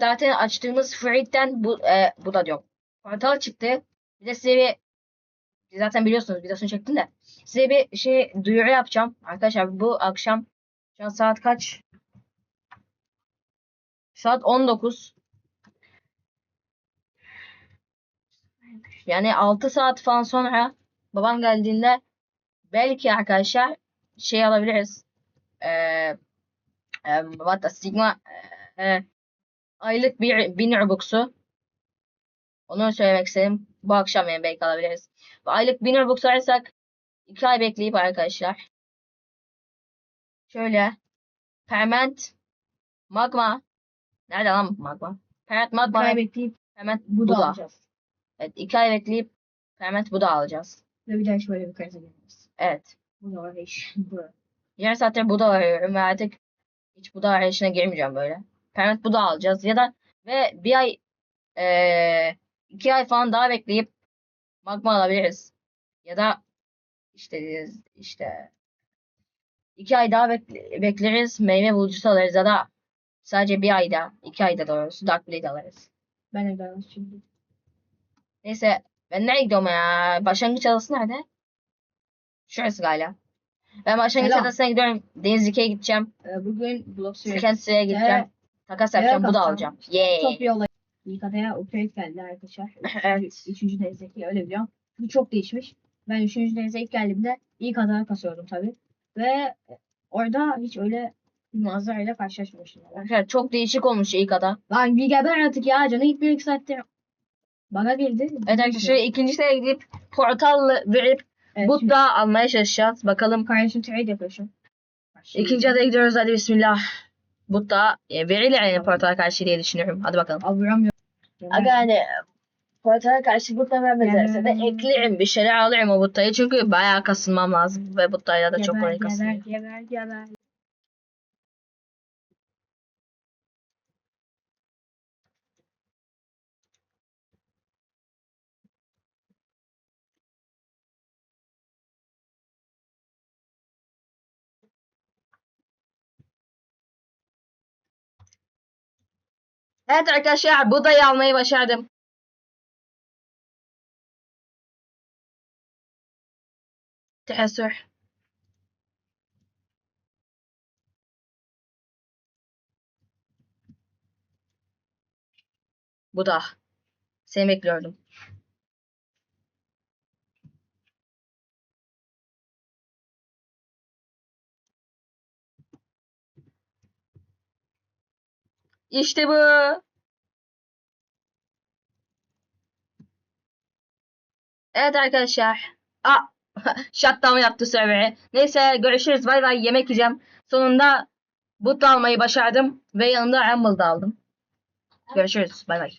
Zaten açtığımız Free'den bu, e, bu da diyorum. Portal çıktı. Bir de size bir zaten biliyorsunuz videosunu çektim de size bir şey duyuru yapacağım. Arkadaşlar bu akşam şu an saat kaç? Saat 19. Yani 6 saat falan sonra babam geldiğinde belki arkadaşlar şey alabiliriz. Eee e, the Sigma e, aylık bir bin Robux'u onu söylemek istedim. Bu akşam yani belki alabiliriz. Bu aylık bin Robux alırsak 2 ay bekleyip arkadaşlar şöyle Permanent Magma Nerede lan bu magma? Permanent Magma Kaybetleyip Permanent bu da alacağız. Evet 2 ay bekleyip Permanent Buda alacağız. Ve bir daha şöyle bir karıza geliriz. Evet. Bu da. Bu. Yarım saattir Buda arıyorum ve artık hiç Buda arayışına girmeyeceğim böyle. Permanent Buda alacağız ya da ve bir ay eee iki ay falan daha bekleyip magma alabiliriz. Ya da işte işte iki ay daha bekle- bekleriz meyve bulucusu alırız ya da sadece bir ayda iki ayda doğrusu Dark Blade alırız. Ben de daha şimdi. Neyse ben nereye gidiyorum ya? Başlangıç adası nerede? Şurası galiba. Ben başlangıç Selam. adasına gidiyorum. Deniz 2'ye gideceğim. Ee, bugün blok süresi. Skentsy'ye gideceğim. Takas yapacağım. Bu da alacağım. Yay. Top yola. İlk adaya upgrade geldi arkadaşlar. Evet. Üçüncü denizdeki öyle biliyorum. Bu çok değişmiş. Ben üçüncü denize ilk geldiğimde ilk adaya kasıyordum tabii. Ve orada hiç öyle manzarayla karşılaşmamıştım. Arkadaşlar çok değişik olmuş ilk ada. Lan bir geber artık ya. Canı gitmiyor iki saattir. Bana girdi. Evet arkadaşlar ikinci sıraya gidip portal verip Evet, bu da almaya çalışacağız. Bakalım. kardeşim trade yapıyor şu. İkinci adaya gidiyoruz. Hadi bismillah. Bu da e, verilir yani portala karşı diye düşünüyorum. Hadi bakalım. Al vuramıyor. Aga hani portala karşı butta vermezlerse de Yani- eklerim bir şeyler alırım o buttayı çünkü bayağı kasılmam lazım ve buttayla da çok kolay geber, kasılıyor. geber, geber. Evet arkadaşlar budayı almayı başardım. Teessür. Bu da. Seni bekliyordum. İşte bu. Evet arkadaşlar. Aa, shutdown yaptı serveri. Neyse görüşürüz. Bay bay. Yemek yiyeceğim. Sonunda boot almayı başardım. Ve yanımda Rumble da aldım. Görüşürüz. Bay bay.